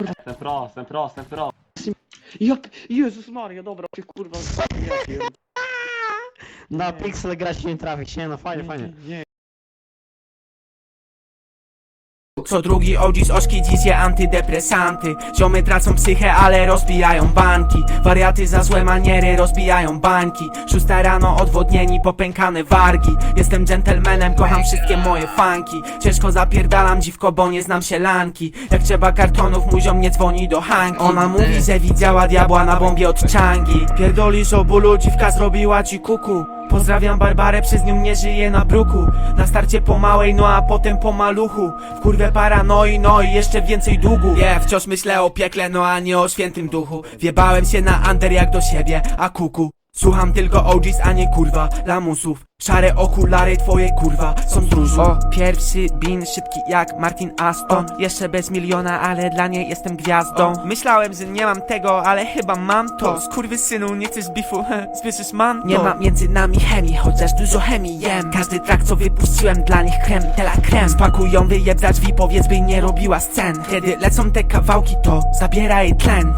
Jestem pro, jestem pro, jestem pro. Ja, Jezus Maria, dobra, ty kurwa. Ja pierd- Na Pixel grać nie trafić, nie no fajnie, nie, fajnie. nie, nie. Co drugi z oszki dziś antydepresanty. Ziomy tracą psychę, ale rozbijają banki. Wariaty za złe maniery rozbijają bańki. Szósta rano odwodnieni, popękane wargi. Jestem dżentelmenem, kocham wszystkie moje fanki. Ciężko zapierdalam dziwko, bo nie znam się lanki. Jak trzeba kartonów, mój ziom nie dzwoni do Hanki. Ona mówi, że widziała diabła na bombie od Changi. Pierdolisz o bólu, dziwka zrobiła ci kuku Pozdrawiam Barbarę, przez nią nie żyję na bruku. Na starcie po małej, no a potem po maluchu. W kurwę paranoi, no i jeszcze więcej długu. Nie, wciąż myślę o piekle, no a nie o świętym duchu. Wjebałem się na under jak do siebie, a kuku Słucham tylko OGs, a nie kurwa, lamusów. Szare okulary twoje kurwa są z różu. O, pierwszy bin szybki jak Martin Aston. Jeszcze bez miliona, ale dla niej jestem gwiazdą. Myślałem, że nie mam tego, ale chyba mam to. Skurwy synu, nie chcesz bifu, słyszysz man? Nie ma między nami chemii, chociaż dużo chemii jem. Każdy track co wypuściłem dla nich krem, tela krem. Spakuj ją, wyjeb za drzwi, powiedz by nie robiła scen. Kiedy lecą te kawałki to zabiera jej tlen